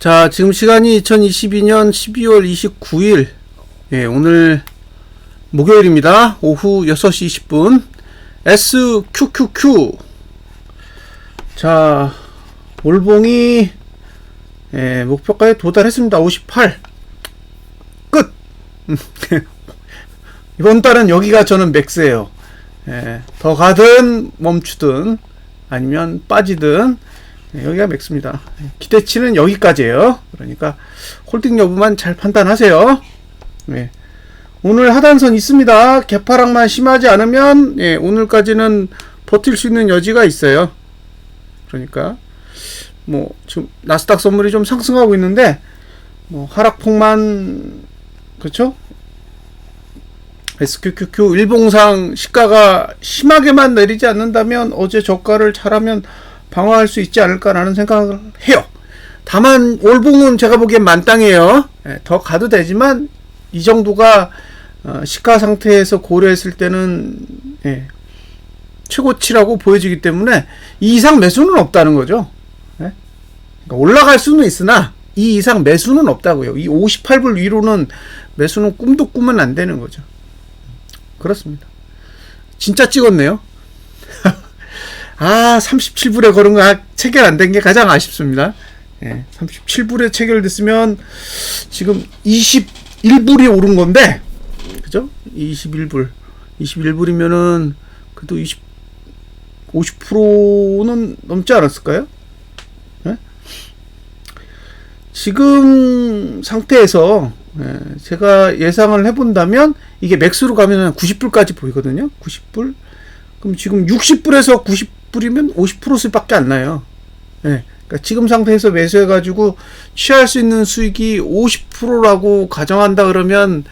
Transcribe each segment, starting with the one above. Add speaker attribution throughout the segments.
Speaker 1: 자, 지금 시간이 2022년 12월 29일. 예, 오늘 목요일입니다. 오후 6시 20분. SQQQ. 자, 월봉이 예, 목표가에 도달했습니다. 58. 끝. 이번 달은 여기가 저는 맥스예요. 예, 더 가든 멈추든 아니면 빠지든 네, 여기가 맥스입니다. 기대치는 여기까지예요. 그러니까 홀딩 여부만 잘 판단하세요. 네. 오늘 하단선 있습니다. 개파락만 심하지 않으면 예, 오늘까지는 버틸 수 있는 여지가 있어요. 그러니까 뭐 지금 나스닥 선물이 좀 상승하고 있는데 뭐 하락폭만 그렇죠? SQQQ 일봉상 시가가 심하게만 내리지 않는다면 어제 저가를 잘하면 방어할 수 있지 않을까라는 생각을 해요. 다만 올봉은 제가 보기엔 만땅이에요. 예, 더 가도 되지만 이 정도가 어, 시가 상태에서 고려했을 때는 예, 최고치라고 보여지기 때문에 이 이상 매수는 없다는 거죠. 예? 그러니까 올라갈 수는 있으나 이 이상 매수는 없다고요. 이 58불 위로는 매수는 꿈도 꾸면 안 되는 거죠. 그렇습니다. 진짜 찍었네요. 아, 37불에 걸은 거 아, 체결 안 된 게 가장 아쉽습니다. 예, 37불에 체결됐으면 지금 21불이 오른 건데, 그죠? 21불. 21불이면은, 그래도 20, 50%는 넘지 않았을까요? 예? 지금 상태에서, 예, 제가 예상을 해본다면, 이게 맥스로 가면 90불까지 보이거든요? 90불? 그럼 지금 60불에서 90 불이면 50%수밖에 안 나요. 예. 그러니까 지금 상태에서 매수해가지고 취할 수 있는 수익이 50%라고 가정한다 그러면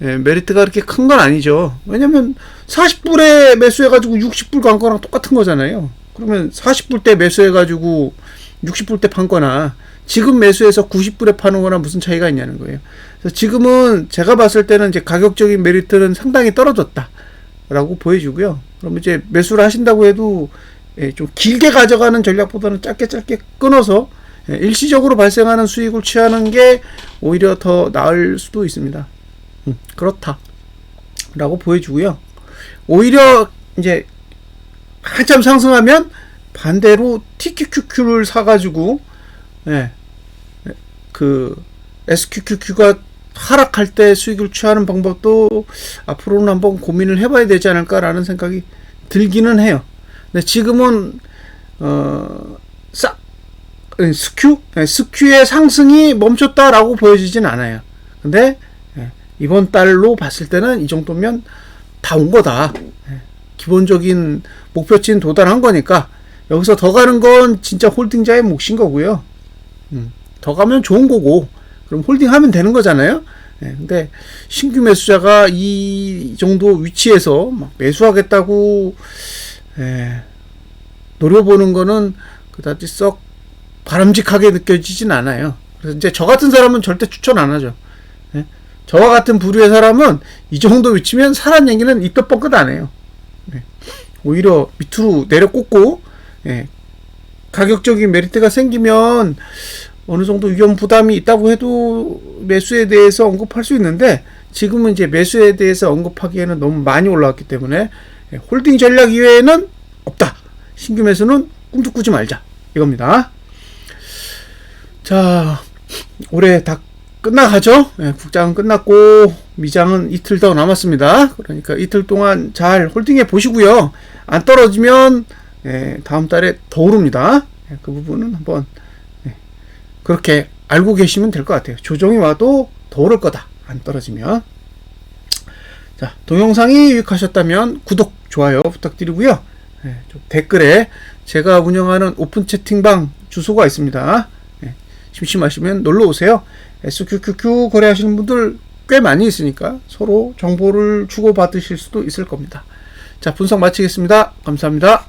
Speaker 1: 예, 메리트가 그렇게 큰 건 아니죠. 왜냐면 40불에 매수해가지고 60불 간 거랑 똑같은 거잖아요. 그러면 40불 때 매수해가지고 60불 때 판 거나 지금 매수해서 90불에 파는 거나 무슨 차이가 있냐는 거예요. 그래서 지금은 제가 봤을 때는 이제 가격적인 메리트는 상당히 떨어졌다. 라고 보여주고요. 그럼 이제 매수를 하신다고 해도 예, 좀 길게 가져가는 전략보다는 짧게 짧게 끊어서 예, 일시적으로 발생하는 수익을 취하는 게 오히려 더 나을 수도 있습니다. 음, 그렇다. 라고 보여주고요. 오히려 이제 한참 상승하면 반대로 TQQQ를 사가지고 예, 그 SQQQ가 하락할 때 수익을 취하는 방법도 앞으로는 한번 고민을 해봐야 되지 않을까라는 생각이 들기는 해요. 근데 지금은 어싹 스큐 네, 스큐의 상승이 멈췄다라고 보여지진 않아요. 근데 예, 이번 달로 봤을 때는 이 정도면 다 온 거다. 예, 기본적인 목표치는 도달한 거니까 여기서 더 가는 건 진짜 홀딩자의 몫인 거고요. 음, 더 가면 좋은 거고 그럼 홀딩하면 되는 거잖아요. 예, 근데 신규 매수자가 이 정도 위치에서 막 매수하겠다고 예, 노려보는 거는 그다지 썩 바람직하게 느껴지진 않아요. 그래서 이제 저 같은 사람은 절대 추천 안 하죠. 예? 저와 같은 부류의 사람은 이 정도 위치면 사람 얘기는 입도 뻥끗 안 해요. 예. 오히려 밑으로 내려 꽂고 예. 가격적인 메리트가 생기면 어느 정도 위험 부담이 있다고 해도 매수에 대해서 언급할 수 있는데 지금은 이제 매수에 대해서 언급하기에는 너무 많이 올라왔기 때문에 예, 홀딩 전략 이외에는 없다. 신규 매수는 꿈도 꾸지 말자. 이겁니다. 자, 올해 다 끝나가죠? 예, 국장은 끝났고 미장은 이틀 더 남았습니다. 그러니까 이틀 동안 잘 홀딩해 보시고요. 안 떨어지면 예, 다음 달에 더 오릅니다. 예, 그 부분은 한번 그렇게 알고 계시면 될 것 같아요. 조정이 와도 더 오를 거다. 안 떨어지면. 자, 동영상이 유익하셨다면 구독, 좋아요 부탁드리고요. 네, 댓글에 제가 운영하는 오픈 채팅방 주소가 있습니다. 네, 심심하시면 놀러 오세요. SQQQ 거래하시는 분들 꽤 많이 있으니까 서로 정보를 주고받으실 수도 있을 겁니다. 자, 분석 마치겠습니다. 감사합니다.